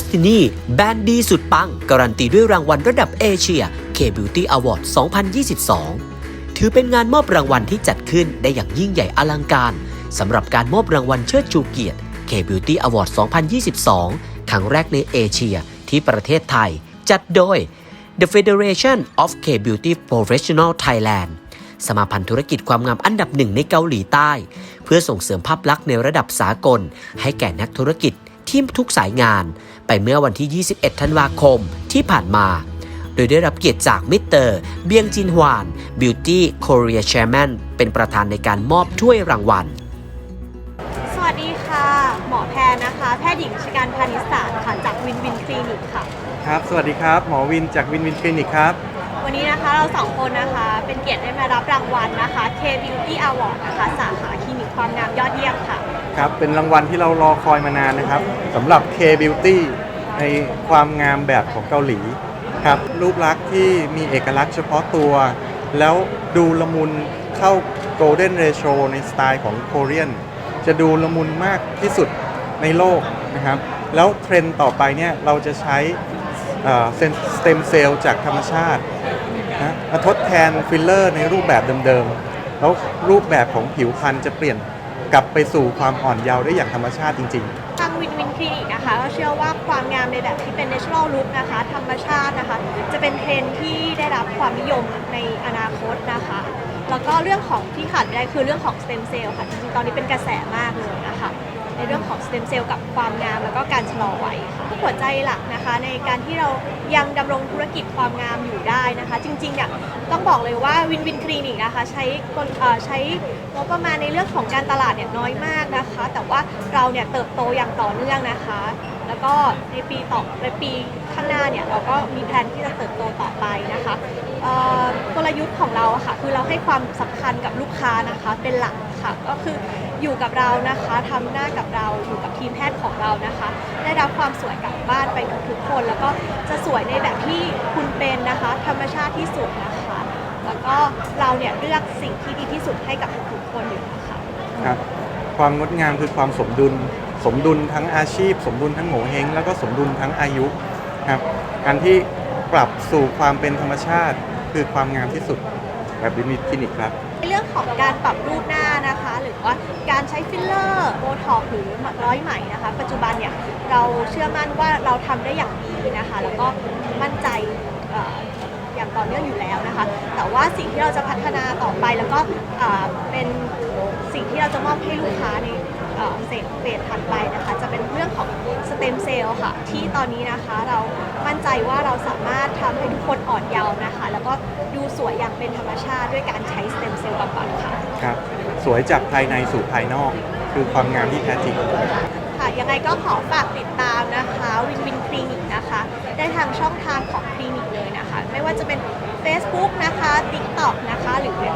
สตินีแบรนด์ดีสุดปัง การันตีด้วยรางวัลระดับเอเชีย K-Beauty Award 2022 ถือเป็นงานมอบรางวัลที่จัดขึ้นได้อย่างยิ่งใหญ่อลังการสำหรับการมอบรางวัลเชิดชูเกียรติ K-Beauty Award 2022 ครั้งแรกในเอเชียที่ประเทศไทย จัดโดย The Federation of K-Beauty Professional Thailand สมาพันธ์ธุรกิจความงามอันดับหนึ่งในเกาหลีใต้ เพื่อส่งเสริมภาพลักษณ์ในระดับสากล ให้แก่นักธุรกิจ ที่ทุกสายงาน ไปเมื่อวันที่ 21 ธันวาคมที่ผ่านมา โดยได้รับเกียรติจากมิสเตอร์ เบียงจินฮวาน Beauty Korea Chairman เป็นประธานในการมอบถ้วยรางวัล สวัสดีค่ะ หมอแพรนะคะ แพทย์หญิงชการพานิสสารค่ะ จากวินวินคลินิกค่ะ ครับ สวัสดีครับ หมอวินจากวินวินคลินิกครับ วันนี้นะคะเราสองคนนะคะ เป็นเกียรติได้มารับรางวัลนะคะ K Beauty Award นะคะ สาขาคลินิกความงามยอดเยี่ยมค่ะ ครับเป็นรางวัลที่เรารอคอยมานานนะครับสำหรับ K Beauty ในความงามแบบของเกาหลีครับรูปลักษณ์ที่มีเอกลักษณ์เฉพาะตัว แล้วดูละมุนเข้า Golden Ratio ในสไตล์ของโคเรียนจะดูละมุนมากที่สุดในโลกนะครับแล้วเทรนด์ต่อไปเนี่ยเราจะใช้สเต็มเซลล์จากธรรมชาตินะมาทดแทนฟิลเลอร์ในรูปแบบเดิมๆ แล้วรูปแบบของผิวพรรณจะเปลี่ยน กลับไปสู่ความอ่อนเยาว์ได้อย่างธรรมชาติจริง ๆ ทางวินวินคลินิกนะคะก็เชื่อว่าความงามในแบบที่เป็น natural look นะคะ ธรรมชาตินะคะ จะเป็นเทรนด์ที่ได้รับความนิยมในอนาคตนะคะ แล้วก็เรื่องของที่ขาดไม่ได้คือเรื่องของ stem cell ค่ะจริงๆตอนนี้เป็นกระแสมากเลยนะคะในเรื่องของ stem cell กับความงามแล้วก็การชะลอวัยค่ะหัวใจหลักนะคะ ในการที่เรายังดำรงธุรกิจ ความงามอยู่ได้นะคะ จริงๆเนี่ยต้องบอกเลยว่าวินวินคลินิกนะคะใช้กลใช้งบประมาณในเรื่องของการตลาดเนี่ยน้อยมากนะคะ แต่ว่าเราเนี่ยเติบโตอย่างต่อเนื่องนะคะ แล้วก็ในปีต่อในปีข้างหน้าเนี่ยเราก็มีแผนที่จะเติบโตต่อไปนะคะกลยุทธ์ของเราค่ะคือเราให้ความสำคัญกับลูกค้านะคะเป็นหลักค่ะก็คือ อยู่กับเรานะคะทำหน้ากับเราอยู่กับทีมแพทย์ของเรานะคะ ได้รับความสวยกลับบ้านไปทุกๆคน แล้วก็จะสวยในแบบที่คุณเป็นนะคะ ธรรมชาติที่สุดนะคะ แล้วก็เราเนี่ยเลือกสิ่งที่ดีที่สุดให้กับทุกๆคนอยู่นะคะครับความงดงามคือความสมดุล สมดุลทั้งอาชีพ สมดุลทั้งโงเฮงแล้วก็สมดุลทั้งอายุครับการที่ปรับสู่ความเป็นธรรมชาติคือความงามที่สุด แบบวินวิคลินิกครับ ในเรื่องของการปรับรูปหน้านะคะ หรือว่าการใช้ฟิลเลอร์โบท็อกซ์หรือร้อยไหมนะคะ ปัจจุบันเนี่ยเราเชื่อมั่นว่าเราทำได้อย่างดีนะคะ แล้วก็มั่นใจเอ่ออย่างต่อเนื่องอยู่แล้วนะคะ แต่ว่าสิ่งที่เราจะพัฒนาต่อไปแล้วก็เอ่อเป็นสิ่งที่เราจะมอบให้ลูกค้าในเอ่อเฟสเฟสถัดไปนะคะ จะเป็นเรื่องของ ต็มเซลล์ค่ะ ที่ตอนนี้นะคะเรามั่นใจว่าเราสามารถทำให้ทุกคนอ่อนเยาว์นะคะ แล้วก็ดูสวยอย่างเป็นธรรมชาติด้วยการใช้สเต็มเซลล์บำบัดค่ะครับสวยจากภายในสู่ภายนอกคือความงามที่แท้จริงค่ะยังไงก็ขอฝากติดตามนะคะวินวินคลินิกนะคะ ได้ทางช่องทางของคลินิกเลยนะคะ ไม่ว่าจะเป็น Facebook นะคะ TikTok นะคะหรือเว็บไซต์นะคะ